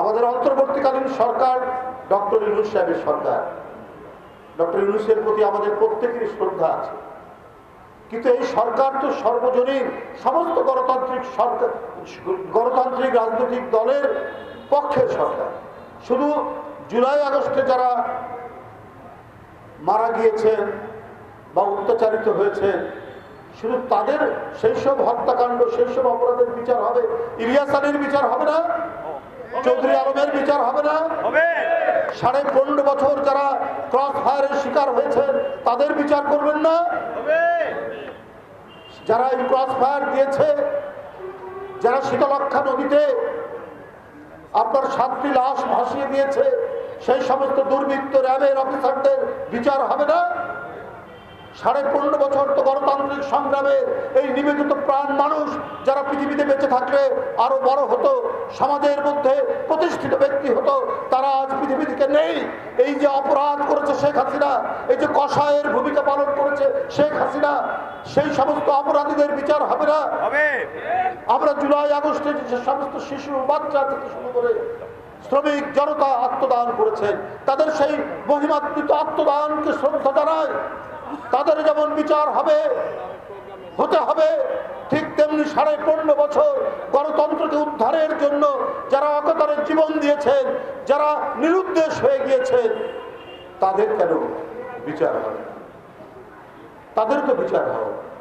আমাদের অন্তর্বর্তীকালীন সরকার ডক্টর ইউনুস সাহেবের সরকার। ডক্টর ইউনুসের প্রতি আমাদের প্রত্যেকেরই শ্রদ্ধা আছে। কিন্তু এই সরকার তো সর্বজনীন সমস্ত গণতান্ত্রিক সরকার, গণতান্ত্রিক রাজনৈতিক দলের পক্ষের সরকার। শুধু জুলাই আগস্টে যারা মারা গিয়েছেন বা অত্যাচারিত হয়েছেন, শুধু তাদের সেই সব হত্যাকাণ্ড, সেই সব অপরাধের বিচার হবে, ইলিয়াস আলীর বিচার হবে না? চৌধুরী আলমের বিচার হবে না। হবে। সাড়ে পনেরো বছর যারা ক্রস ফায়ারের শিকার হয়েছেন তাদের বিচার করবেন না। যারা এই ক্রস ফায়ার দিয়েছে যারা শীতলক্ষা নদীতে আপনার সাতটি লাশ ভাসিয়ে দিয়েছে সেই সমস্ত দুর্বৃত্ত র্যাবের অফিসারদের বিচার হবে না। সাড়ে পনেরো বছর তো গণতান্ত্রিক সংগ্রামে এই নিবেদিত প্রাণ মানুষ থাকলে আরও বড় হতো সমাজের মধ্যে প্রতিষ্ঠিত ব্যক্তি হতো তারা আজ পৃথিবী থেকে নেই। এই যে অপরাধ করেছে শেখ হাসিনা এই যে কষায়ের ভূমিকা পালন করেছে শেখ হাসিনা সেই সমস্ত অপরাধীদের বিচার হবে না। আমরা জুলাই আগস্টে যে সমস্ত শিশু বাচ্চা থেকে শুরু করে শ্রমিক জনতা আত্মদান করেছেন তাদের সেই মহিমাত্মিত আত্মদানকে শ্রদ্ধা জানায়। তাদের যেমন বিচার হবে হতে হবে ঠিক সাড়ে পনেরো বছর গণতন্ত্রকে উদ্ধারের জন্য যারা অকতারে জীবন দিয়েছেন, যারা নিরুদ্দেশ হয়ে গিয়েছেন, তাদের কেন বিচার না? তাদের তো বিচার হবে